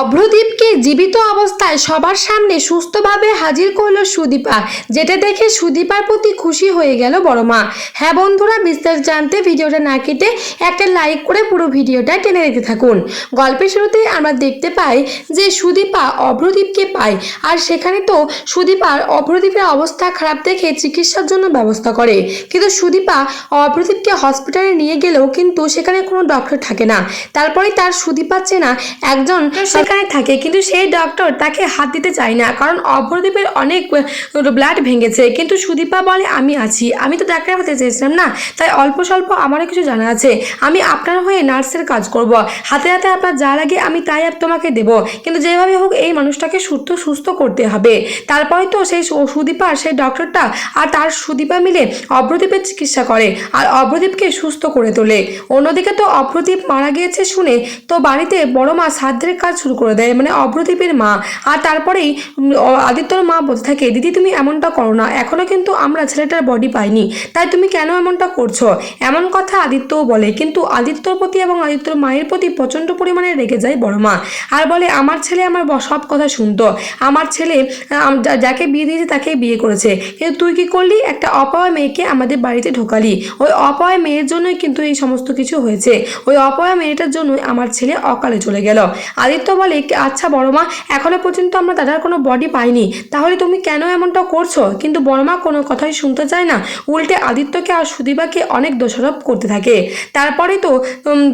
অভ্রদীপকে জীবিত অবস্থায় সবার সামনে সুস্থভাবে হাজির করল সুদীপা, যেটা দেখে সুদীপার প্রতি খুশি হয়ে গেল বড় মা। হ্যাঁ বন্ধুরা বিস্তারিত জানতে ভিডিওটা না কেটে একটা লাইক করে পুরো ভিডিওটা টেনে দেখতে থাকুন। গল্পের শুরুতেই আমরা দেখতে পাই যে সুদীপা অভ্রদীপকে পায়, আর সেখানে তো সুদীপার অভ্রদীপের অবস্থা খারাপ দেখে চিকিৎসার জন্য ব্যবস্থা করে। কিন্তু সুদীপা অভ্রদীপকে হসপিটালে নিয়ে গেলেও কিন্তু সেখানে কোনো ডক্টর থাকে না। তারপরে তার সুদীপা চেনা একজন সেখানে থাকে, কিন্তু সেই ডক্টর তাকে হাত দিতে চায় না, কারণ অভ্রদীপের অনেক ব্লাড ভেঙেছে। কিন্তু সুদীপা বলে, আমি আছি, আমি তো ডাক্তার হতে চেয়েছিলাম না, তাই অল্প স্বল্প আমারও কিছু জানা আছে। আমি আপনার হয়ে নার্সের কাজ করব। হাতে হাতে আপনার যা লাগে আমি তাই আর তোমাকে দেব। কিন্তু যেভাবে হোক, এই মানুষটাকে সুস্থ সুস্থ করতে হবে। তারপরে তো সেই সুদীপা, সেই ডক্টরটা আর তার সুদীপা মিলে অপ্রদীপের চিকিৎসা করে আর অপ্রদীপকে সুস্থ করে তোলে। অন্যদিকে তো অপ্রদীপ মারা গিয়েছে শুনে, তো বাড়িতে বড় মা সাধ্যের কাজ শুরু করে দেয়। মানে অভ্রদীপের মা। আর তারপরেই আদিত্যর মা বলতে থাকে, দিদি, তুমি এমনটা করো না। এখনও কিন্তু আমরা ছেলেটার বডি পাইনি। তাই তুমি কেন এমনটা করছ? এমন কথা আদিত্যও বলে। কিন্তু আদিত্যর প্রতি এবং আদিত্যর মায়ের প্রতি প্রচণ্ড পরিমাণে রেগে যায় বড় মা। আর বলে, আমার ছেলে আমার সব কথা শুনতো। আমার ছেলে যাকে বিয়ে দিয়েছে তাকেই বিয়ে করেছে। কিন্তু তুই কি করলি? একটা অপায় মেয়েকে আমাদের বাড়িতে ঢোকালি। ওই অপায় মেয়ের জন্যই কিন্তু এই সমস্ত কিছু হয়েছে। ওই অপায় মেয়েটার জন্যই আমার ছেলে অকালে চলে গেল। আদিত্য বলে আচ্ছা বড় মা এখনও পর্যন্ত আমরা দাদার কোনো বডি পাইনি। তাহলে তুমি কেন এমনটা করছ? কিন্তু বড় মা কোনো কথাই শুনতে চায় না। উল্টে আদিত্যকে আর সুদীপাকে অনেক দোষারোপ করতে থাকে। তারপরে তো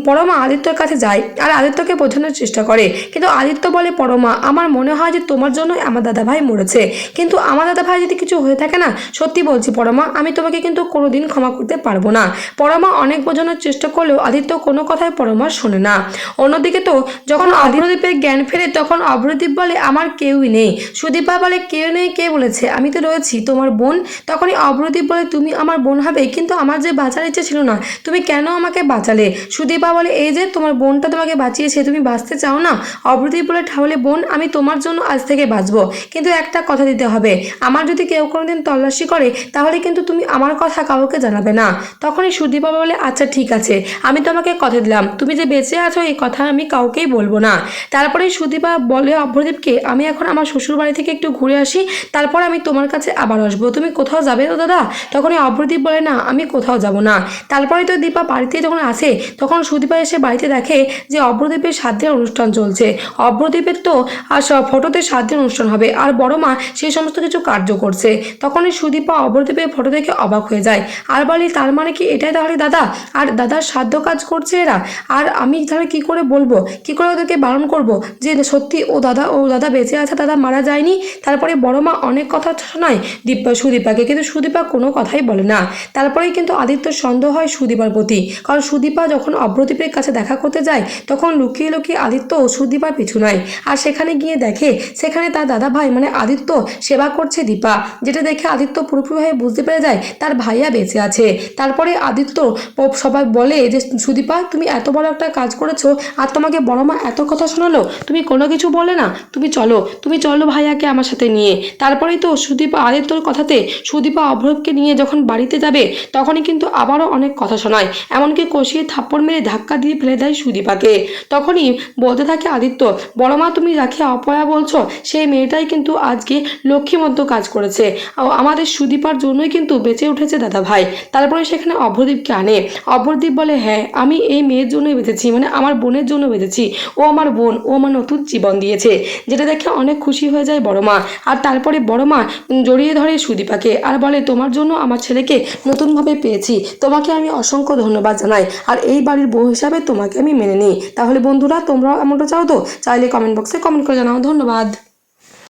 পরমা আদিত্যর কাছে যায় আর আদিত্যকে বোঝানোর চেষ্টা করে। কিন্তু আদিত্য বলে পরমা আমার মনে হয় যে তোমার জন্য আমার দাদা ভাই মরেছে। কিন্তু আমার দাদা ভাই যদি কিছু হয়ে থাকে না, সত্যি বলছি পরমা আমি তোমাকে কিন্তু কোনোদিন ক্ষমা করতে পারব না। পরমা অনেক বোঝানোর চেষ্টা করলেও আদিত্য কোনো কথাই পরমা শোনে না। অন্যদিকে তো, যখন অভ্রদীপের জ্ঞান ফেরে তখন অভ্রদীপ বলে, আমার কেউই নেই। সুদীপা বলে, কেউ নেই? কে বলেছে? আমি তো রয়েছি, তোমার বোন? তখনই অভ্রদীপ বলে, তুমি আমার বোন হবে, কিন্তু আমার যে বাঁচার ইচ্ছে ছিল না, তুমি কেন আমাকে বাঁচালে? সুদীপা বলে, এই যে তোমার বোনটা তোমাকে বাঁচিয়েছে, তুমি বাঁচতে চাও না? অভ্রদীপ বলে, তাহলে বোন, আমি তোমার জন্য আজ থেকে বাঁচবো। কিন্তু একটা কথা দিতে হবে, আমার যদি কেউ কোনোদিন তল্লাশি করে, তাহলে কিন্তু তুমি আমার কথা কাউকে জানাবে না। তখনই সুদীপা বলে আচ্ছা ঠিক আছে, আমি তোমাকে কথা দিলাম। তুমি যে বেঁচে আছো, এই কথা আমি কাউকেই বলব না। তারপরে সুদীপা বলে, অভ্রদীপকে আমি এখন আমার শ্বশুর বাড়ি থেকে একটু ঘুরে আসি, তারপর আমি তোমার কাছে আবার আসব। তুমি কোথাও যাবে তো দাদা? তখনই অভ্রদীপ বলে, না, আমি কোথাও যাব না। তারপরে তো দীপা বাড়িতে যখন আসে, তখন সুদীপা এসে বাড়িতে দেখে যে অভ্রদীপের সাধ্যের অনুষ্ঠান চলছে। অভ্রদীপের তো আর ফটোতে সাধ্যের অনুষ্ঠান হবে, আর বড় মা সেই সমস্ত কিছু কার্য করছে। তখনই সুদীপা অভ্রদীপের ফটো দেখে অবাক হয়ে যায়। আর বলি, তার মানে কি এটাই তাহলে দাদা? আর দাদার সাধ্য কাজ করছে এরা? আর আমি তাহলে কি করে বলব? কি করে ওদেরকে বারণ করব? যে সত্যি ও দাদা ও দাদা বেঁচে আছে, দাদা মারা যায়নি, তারপরে বড় মা অনেক কথা শোনায় দীপা, সুদীপাকে, কিন্তু সুদীপা কোনো কথাই বলে না। তারপরেই কিন্তু আদিত্যর সন্দেহ হয় সুদীপার প্রতি। কারণ সুদীপা যখন অভ্রদীপের কাছে দেখা করতে যায়, তখন লুকিয়ে লুকিয়ে আদিত্য ও সুদীপার পিছু নেয়। আর সেখানে গিয়ে দেখে, সেখানে তার দাদা ভাই মানে আদিত্য, সেবা করছে দীপা। যেটা দেখে আদিত্য পুরোপুরিভাবে বুঝতে পেরে যায়, তার ভাইয়া বেঁচে আছে। তারপরে আদিত্য সবাই বলে যে, সুদীপা, তুমি এত বড় একটা কাজ করেছ, আর তোমাকে বড় মা এত কথা শোনালো তুমি কোনো কিছু বলে না। তুমি চলো তুমি চলো ভাইয়াকে আমার সাথে নিয়ে। তারপরেই তো সুদীপা আদিত্যর কথাতে সুদীপা অভ্রবকে নিয়ে যখন বাড়িতে যাবে, তখনই কিন্তু আবারও অনেক কথা শোনায়। এমনকি কষিয়ে থাপ্পড় মেরে ধাক্কা দিয়ে ফেলে দেয় সুদীপাকে। তখনই বলতে থাকে আদিত্য, বড় মা, তুমি যাকে অপয়া বলছো, সেই মেয়েটাই কিন্তু আজকে লক্ষ্মী মতো কাজ করেছে। আমাদের সুদীপার জন্যই কিন্তু বেঁচে উঠেছে দাদা ভাই। তারপরে সেখানে অভ্রদীপকে আনে। অভ্রদীপ বলে হ্যাঁ আমি এই মেয়ের জন্যই বেঁচেছি মানে আমার বোনের জন্য বেঁচেছি। ও আমার বোন ও আমার নতুন জীবন দিয়েছে, যেটা দেখে অনেক খুশি হয়ে যায় বড় মা। আর তারপরে বড় মা জড়িয়ে ধরে সুদীপাকে আর বলে, তোমার জন্য আমার ছেলেকে নতুনভাবে পেয়েছি। তোমাকে আমি অসংখ্য ধন্যবাদ জানাই। আর এই বাড়ির বউ হিসাবে তোমাকে আমি মেনে নিই। তাহলে বন্ধুরা, তোমরাও এমনটা চাও তো? চাইলে কমেন্ট বক্সে কমেন্ট করে জানাও। ধন্যবাদ।